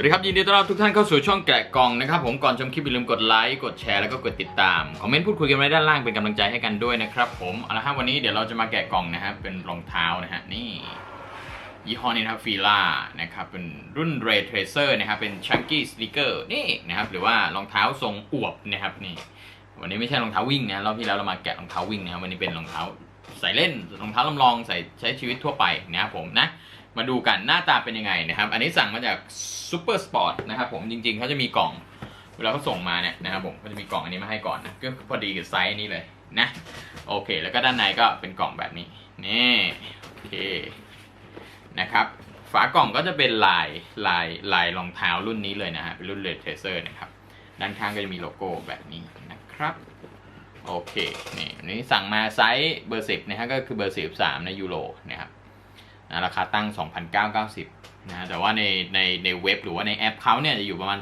วัสดีครับ ยินดีต้อนรับทุกท่านเข้าสู่ช่องแกะกล่องนะครับผมก่อนชมคลิปอย่าลืมกดไลค์กดแชร์แล้วก็กดติดตาม คอมเมนต์พูดคุยกันไว้ด้านล่างเป็นกำลังใจให้กันด้วยนะครับผมเอาละครับวันนี้เดี๋ยวเราจะมาแกะกล่องนะครับเป็นรองเท้านะฮะนี่ยี่ห้อนี้นะครับฟีล่านะครับเป็นรุ่น Ray Tracer นะครับเป็น Chunky Sneaker นี่นะครับหรือว่ารองเท้าทรงอวบนะครับนี่วันนี้ไม่ใช่รองเท้าวิ่งนะรอบที่แล้วเรามาแกะรองเท้าวิ่งนะครับวันนี้เป็นรองเท้าใส่เล่นรองเท้าลำลองใส่ใช้ชีวิตทั่วไปนะครับผมนะ มาดูกันหน้าตาเป็นยังไงนะครับ อันนี้สั่งมาจากซูเปอร์สปอร์ตนะครับผมจริงๆเขาจะมีกล่อง เวลาเขาส่งมาเนี่ยนะครับผมเขาจะมีกล่องอันนี้มาให้ก่อนนะก็พอดีกับไซส์นี้เลยนะโอเค แล้วก็ด้านในก็เป็นกล่องแบบนี้นี่โอเคนะครับฝากล่องก็จะเป็นลายลายลายรองเท้ารุ่นนี้เลยนะฮะเป็นรุ่นเลดเทเซอร์นะครับด้านข้างก็จะมีโลโก้แบบนี้นะครับโอเคนี่นี้สั่งมาไซส์เบอร์สิบนะฮะก็คือเบอร์สิบสามในยูโรนะครับ นะราคาตั้ง 2,990นะแต่ว่าในในในเว็บหรือว่าในแอปเขาเนี่ยจะอยู่ประมาณ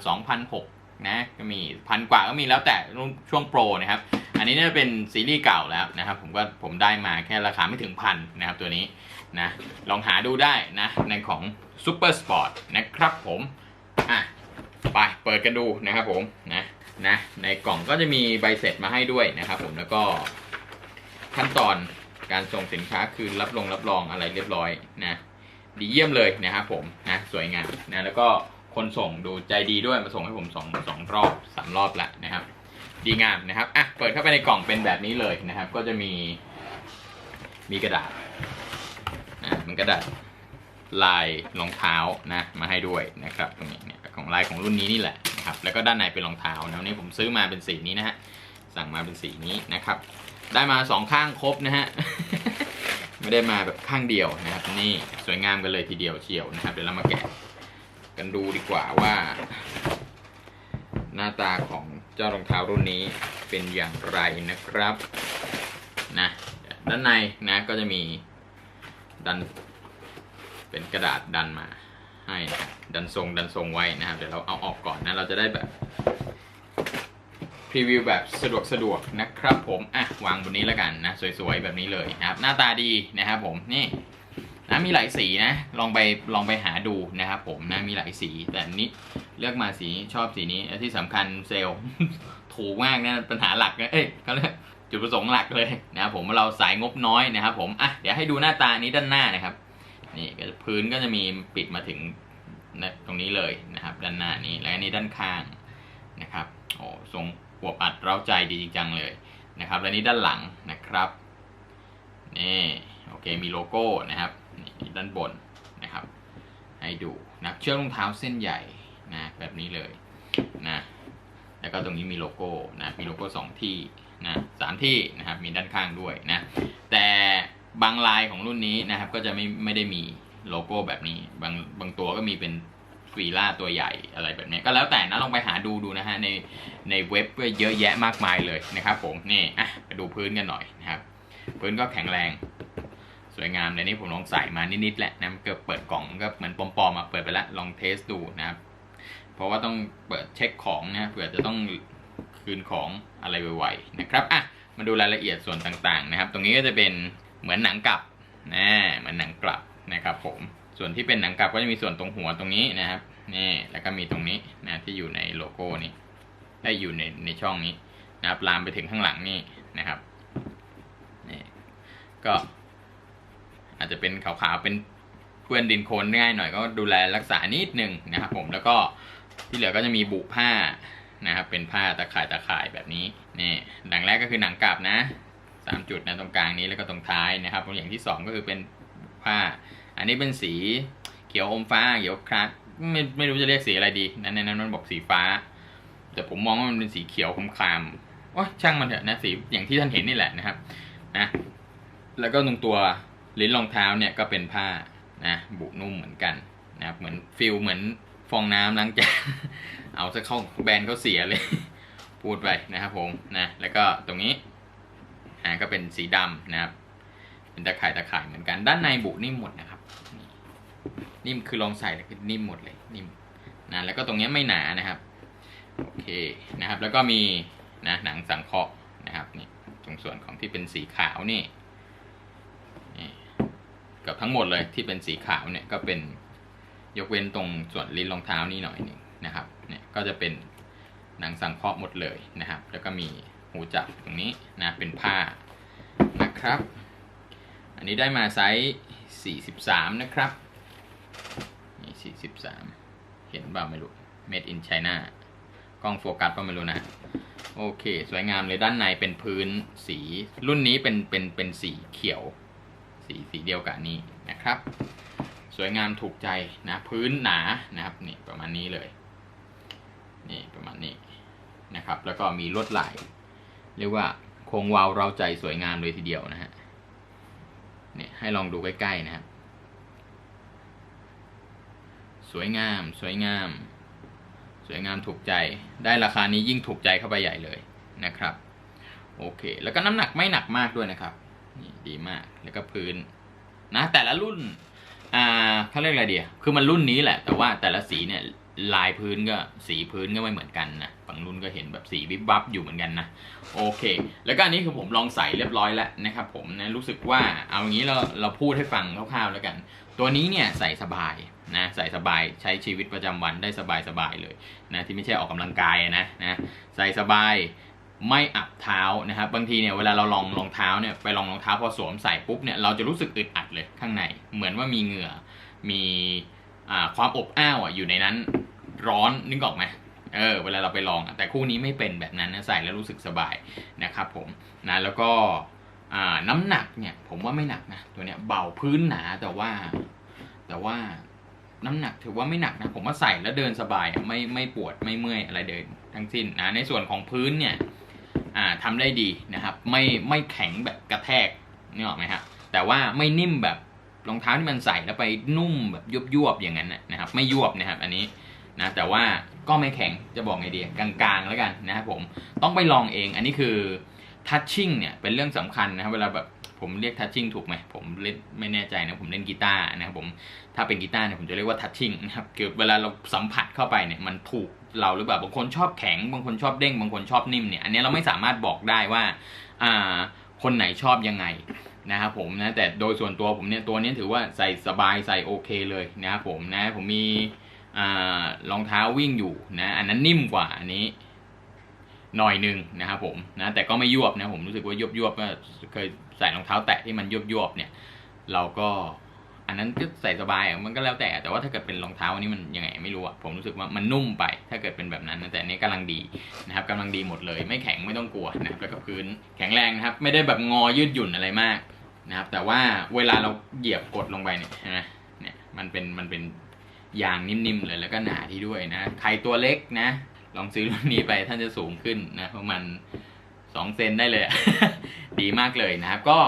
2,600นะก็มีพันกว่าก็มีแล้วแต่ช่วงโปรนะครับ อันนี้เนี่ยเป็นซีรีส์เก่าแล้วนะครับผมก็ผมได้มาแค่ราคาไม่ถึงพันนะครับตัวนี้นะลองหาดูได้นะในของ Super Sport นะครับผมอะไปเปิดกันดูนะครับผมนะนะในกล่องก็จะมีใบเสร็จมาให้ด้วยนะครับผมแล้วก็ขั้นตอน การส่งสินค้าคือรับรองรับรองอะไรเรียบร้อยนะดีเยี่ยมเลยนะครับผมนะสวยงามนะแล้วก็คนส่งดูใจดีด้วยมาส่งให้ผมสองสองรอบสามรอบละนะครับ ดีงามนะครับอะเปิดเข้าไปในกล่องเป็นแบบนี้เลยนะครับ ก็จะมีมีกระดาษนะมันกระดาษลายรองเท้านะมาให้ด้วยนะครับตรงนี้เนี่ยของลายของรุ่นนี้นี่แหละนะครับแล้วก็ด้านในเป็นรองเท้านะวันนี้ผมซื้อมาเป็นสีนี้นะฮะสั่งมาเป็นสีนี้นะครับ ได้มาสองข้างครบนะฮะ ไม่ได้มาแบบข้างเดียวนะครับ นี่สวยงามกันเลยทีเดียวเชียวนะครับ เดี๋ยวเรามาแกะกันดูดีกว่าว่า หน้าตาของเจ้ารองเท้ารุ่นนี้เป็นอย่างไรนะครับนะด้านในนะก็จะมีดันเป็นกระดาษดันมาให้นะครับดันทรงดันทรงไว้นะครับ เดี๋ยวเราเอาออกก่อนนะ เราจะได้แบบ พรีวิวแบบสะดวกสะดวกนะครับผม อะ วางบนนี้แล้วกันนะ สวยๆ แบบนี้เลยนะครับ หน้าตาดีนะครับผม นี่นะมีหลายสีนะ ลองไปลองไปหาดูนะครับผมนะมีหลายสีแต่นี้เลือกมาสีชอบสีนี้และที่สำคัญเซลล์ถูกมากนะปัญหาหลักนะเอ้ยเขาเรียกจุดประสงค์หลักเลยนะครับผมเราสายงบน้อยนะครับผมอะเดี๋ยวให้ดูหน้าตานี้ด้านหน้านะครับ นี่ก็พื้นก็จะมีปิดมาถึงนะตรงนี้เลยนะครับ ด้านหน้านี้แล้วอันนี้ด้านข้างนะครับโอ้ทรง อวบอัดเร้าใจดีจริงจังเลยนะครับ และนี้ด้านหลังนะครับนี่โอเคมีโลโก้นะครับนี่ด้านบนนะครับ ให้ดูนะเชือกรองเท้าเส้นใหญ่นะแบบนี้เลยนะแล้วก็ตรงนี้มีโลโก้นะมีโลโก้สองที่นะสามที่นะครับมีด้านข้างด้วยนะแต่บางลายของรุ่นนี้นะครับก็จะไม่ไม่ได้มีโลโก้แบบนี้ บางบางตัวก็มีเป็น ฟีล่าตัวใหญ่อะไรแบบนี้ก็แล้วแต่นะลองไปหาดูดูนะฮะในในเว็บเยอะแยะมากมายเลยนะครับผมนี่อะไปดูพื้นกันหน่อยนะครับ พื้นก็แข็งแรง สวยงามในนี้ผมลองใส่มานิดๆแหละนะมันก็เปิดกล่องก็เหมือนปลอมๆมาเปิดไปแล้วลองเทสดูนะครับเพราะว่าต้องเปิดเช็คของนะเผื่อจะต้องคืนของอะไรไวๆนะครับอะมาดูรายละเอียดส่วนต่างๆนะครับ ตรงนี้ก็จะเป็นเหมือนหนังกลับนะเหมือนหนังกลับนะครับผม ส่วนที่เป็นหนังกลับก็จะมีส่วนตรงหัวตรงนี้นะครับนี่แล้วก็มีตรงนี้นะที่อยู่ในโลโก้นี้ได้อยู่ในในช่องนี้นะครับลามไปถึงข้างหลังนี่นะครับนี่ก็ อาจจะเป็นขาวๆเป็นเปื้อนดินโคลนง่ายหน่อยก็ดูแลรักษานิดหนึ่งนะครับ ผมแล้วก็ที่เหลือก็จะมีบุผ้านะครับเป็นผ้าตะข่ายตะข่ายแบบนี้นี่หนังแรกก็คือหนังกลับนะสามจุดนะตรงกลางนี้แล้วก็ตรงท้ายนะครับอย่างที่สองก็คือเป็นผ้า อันนี้เป็นสีเขียวอมฟ้าเขียวคลาสไม่ไม่รู้จะเรียกสีอะไรดีนั้นนั้นมันบอกสีฟ้า แต่ผมมองว่ามันเป็นสีเขียวคมคามโอ้ช่างมันเถอะนะสีอย่างที่ท่านเห็นนี่แหละนะครับนะแล้วก็ตรงตัวลิ้นรองเท้าเนี่ยก็เป็นผ้านะบุนุ่มเหมือนกันนะครับเหมือนฟิลเหมือนฟองน้ำล้างจานเอาซะเข้าแบรนด์เขาเสียเลย พูดไปนะครับผมนะแล้วก็ตรงนี้อ่าก็เป็นสีดำนะครับ เป็นตะข่ายตะข่ายเหมือนกัน ด้านในบุนิ่มหมดนะครับ นิ่มคือลองใส่แล้วคือนิ่มหมดเลยนิ่มนะแล้วก็ตรงนี้ไม่หนานะครับโอเคนะครับ แล้วก็มีนะหนังสังเคราะห์นะครับนี่ตรงส่วนของที่เป็นสีขาวนี่เกับทั้งหมดเลยที่เป็นสีขาวเนี่ยก็เป็นยกเว้นตรงส่วนลิ้นรองเท้านี่หน่อยหนึงนะครับเนี่ยก็จะเป็นหนังสังเคราะห์หมดเลยนะครับ แล้วก็มีหูจับตรงนี้นะเป็นผ้านะครับ อันนี้ได้มาไซส์43 นะครับ นี่ 43 เห็นบ่าไม่รู้ made in China กล้องโฟกัสก็ไม่รู้นะ โอเค สวยงามเลยด้านในเป็นพื้นสี รุ่นนี้เป็นเป็นเป็นสีเขียว สีสีเดียวกับนนี้นะครับ สวยงามถูกใจนะ พื้นหนานะครับ นี่ประมาณนี้เลย นี่ประมาณนี้นะครับ แล้วก็มีลวดลาย เรียกว่าโครงวาวเราใจสวยงามเลยทีเดียวนะฮะ เนี่ยให้ลองดูใกล้ๆนะครับ สวยงาม สวยงาม สวยงามถูกใจ ได้ราคานี้ยิ่งถูกใจเข้าไปใหญ่เลยนะครับ โอเค แล้วก็น้ำหนักไม่หนักมากด้วยนะครับ นี่ดีมาก แล้วก็พื้นนะแต่ละรุ่น อ่าเขาเรียกอะไรเดียคือมันรุ่นนี้แหละ แต่ว่าแต่ละสีเนี่ย ลายพื้นก็สีพื้นก็ไม่เหมือนกันนะบางรุ่นก็เห็นแบบสีวิบวับอยู่เหมือนกันนะโอเค แล้วก็อันนี้คือผมลองใส่เรียบร้อยแล้วนะครับผมนะรู้สึกว่าเอาอย่างนี้เราเราพูดให้ฟังคร่าวๆแล้วกัน ตัวนี้เนี่ยใส่สบายนะใส่สบายใช้ชีวิตประจำวันได้สบายๆเลยนะที่ไม่ใช่ออกกำลังกายนะนะใส่สบายไม่อับเท้านะครับบางทีเนี่ยเวลาเราลองรองเท้าเนี่ยไปลองรองเท้าพอสวมใส่ปุ๊บเนี่ยเราจะรู้สึกอึดอัดเลยข้างใน เหมือนว่ามีเหงื่อมี ความอบอ้าวอะอยู่ในนั้นร้อนนึกออกไหมเออเวลาเราไปลองแต่คู่นี้ไม่เป็นแบบนั้นนะใส่แล้วรู้สึกสบายนะครับผมนะแล้วก็น้ำหนักเนี่ยผมว่าไม่หนักนะตัวเนี้ยเบาพื้นหนาแต่ว่า แต่ว่าน้ำหนักถือว่าไม่หนักนะผมว่าใส่แล้วเดินสบายไม่ไม่ปวดไม่เมื่อยอะไรเดินทั้งสิ้นนะในส่วนของพื้นเนี่ยอ่าทำได้ดีนะครับ ไม่ไม่แข็งแบบกระแทกนี่ออกไหมครับแต่ว่าไม่นิ่มแบบ รองเท้าที่มันใส่แล้วไปนุ่มแบบยุบยวบๆอย่างนั้นนะครับ ไม่ยวบนะครับ อันนี้นะแต่ว่าก็ไม่แข็งจะบอกไงดีกลางๆแล้วกันนะครับผมต้องไปลองเองอันนี้คือทัชชิ่งเนี่ยเป็นเรื่องสำคัญนะครับเวลาแบบผมเรียกทัชชิ่งถูกไหมผมเล่นไม่แน่ใจนะผมเล่นกีตาร์นะครับผมถ้าเป็นกีตาร์เนี่ยผมจะเรียกว่าทัชชิ่งนะครับคือเวลาเราสัมผัสเข้าไปเนี่ยมันถูกเราหรือเปล่าบางคนชอบแข็ง บางคนชอบเด้ง บางคนชอบนิ่มเนี่ยอันนี้เราไม่สามารถบอกได้ว่าอ่าคนไหนชอบยังไง นะครับผมนะแต่โดยส่วนตัวผมเนี่ยตัวนี้ถือว่าใส่สบายใส่โอเคเลยนะครับผมนะผมมีรองเท้าวิ่งอยู่นะอันนั้นนิ่มกว่าอันนี้หน่อยหนึ่งนะครับผมนะแต่ก็ไม่ยวบนะผมรู้สึกว่ายวบยวบก็เคยใส่รองเท้าแตะที่มันยวบยวบเนี่ย เราก็อันนั้นก็ใส่สบายมันก็แล้วแต่แต่ว่าถ้าเกิดเป็นรองเท้าอันนี้มันยังไงไม่รู้อะผมรู้สึกว่ามันนุ่มไป ถ้าเกิดเป็นแบบนั้นแต่อันนี้กำลังดีนะครับกำลังดีหมดเลย ไม่แข็งไม่ต้องกลัวนะแล้วก็พื้นแข็งแรงนะครับ ไม่ได้แบบงอยืดหยุ่นอะไรมาก นะครับแต่ว่าเวลาเราเหยียบกดลงไปเนี่ยนะเนี่ยมันเป็นมันเป็นยางนิ่มๆเลยแล้วก็หนาที่ด้วยนะใครตัวเล็กนะ ลองซื้อรุ่นนี้ไปท่านจะสูงขึ้นนะประมาณสองเซนได้เลย ดีมากเลยนะครับ ก็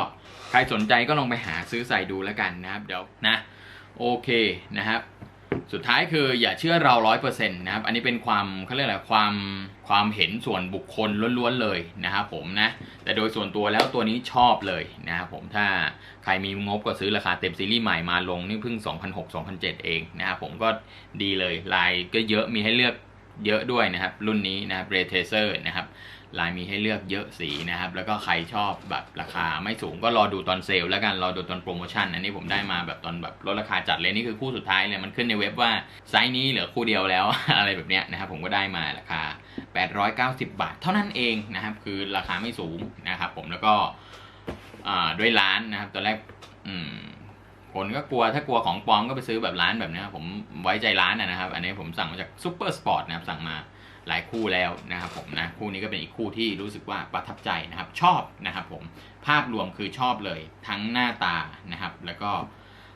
ใครสนใจก็ลองไปหาซื้อใส่ดูแล้วกันนะครับ เดี๋ยวนะ โอเคนะครับ สุดท้ายคืออย่าเชื่อเราร้อยเปอร์เซ็นต์นะครับ อันนี้เป็นความเขาเรียกอะไรความความเห็นส่วนบุคคลล้วนๆเลยนะครับผมนะ แต่โดยส่วนตัวแล้วตัวนี้ชอบเลยนะครับผมถ้าใครมีงบก็ซื้อราคาเต็มซีรีส์ใหม่มาลงนี่เพิ่ง 2006-2007 เองนะครับผมก็ดีเลยลายก็เยอะมีให้เลือกเยอะด้วยนะครับ รุ่นนี้นะครับเรเทเซอร์นะครับ ลายมีให้เลือกเยอะสีนะครับ แล้วก็ใครชอบแบบราคาไม่สูงก็รอดูตอนเซลล์แล้วกัน รอดูตอนโปรโมชั่น อันนี้ผมได้มาแบบตอนแบบลดราคาจัดเลย นี่คือคู่สุดท้ายเลย มันขึ้นในเว็บว่าไซส์นี้เหลือคู่เดียวแล้ว อะไรแบบเนี้ยนะครับ ผมก็ได้มาราคา 890 บาท เท่านั้นเองนะครับ คือราคาไม่สูงนะครับผม แล้วก็ด้วยร้านนะครับ ตอนแรกคนก็กลัวถ้ากลัวของปลอมก็ไปซื้อแบบร้านแบบเนี้ยผมไว้ใจร้านนะนะครับ อันนี้ผมสั่งมาจากซูเปอร์สปอร์ตนะครับสั่งมา หลายคู่แล้วนะครับผมนะคู่นี้ก็เป็นอีกคู่ที่รู้สึกว่าประทับใจนะครับชอบนะครับผมภาพรวมคือชอบเลยทั้งหน้าตานะครับ แล้วก็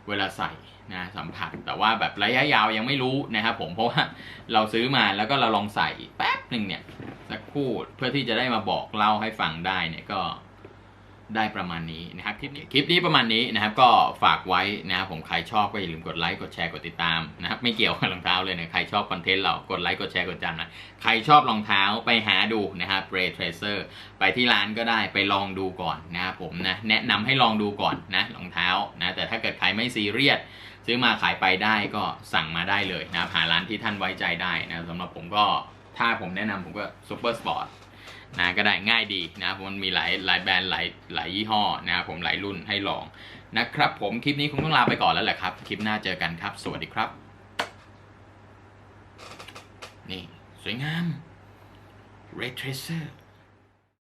เวลาใส่นะสัมผัสแต่ว่าแบบระยะยาวยังไม่รู้นะครับผมเพราะว่าเราซื้อมาแล้วก็เราลองใส่แป๊บหนึ่งเนี่ยสักคู่เพื่อที่จะได้มาบอกเล่าให้ฟังได้เนี่ยก็ ได้ประมาณนี้นะครับคลิปนี้คลิปนี้ประมาณนี้นะครับ ก็ฝากไว้นะครับผมใครชอบก็อย่าลืมกดไลค์กดแชร์กดติดตามนะครับไม่เกี่ยวกับรองเท้าเลยนะใครชอบคอนเทนต์เรากดไลค์กดแชร์กดจำนะใครชอบรองเท้าไปหาดูนะครับ Ray Tracer ไปที่ร้านก็ได้ไปลองดูก่อนนะครับผมนะแนะนำให้ลองดูก่อนนะรองเท้านะแต่ถ้าเกิดใครไม่ซีเรียสซื้อมาขายไปได้ก็สั่งมาได้เลยนะครับหาร้านที่ท่านไว้ใจได้นะสำหรับผมก็ถ้าผมแนะนำผมก็ Super Sport นะก็ได้ง่ายดีนะมันมีหลายหลายแบรนด์หลายหลายยี่ห้อนะผมหลายรุ่นให้ลองนะครับผมคลิปนี้คงต้องลาไปก่อนแล้วแหละครับ คลิปหน้าเจอกันครับ สวัสดีครับ นี่ สวยงาม Ray Tracer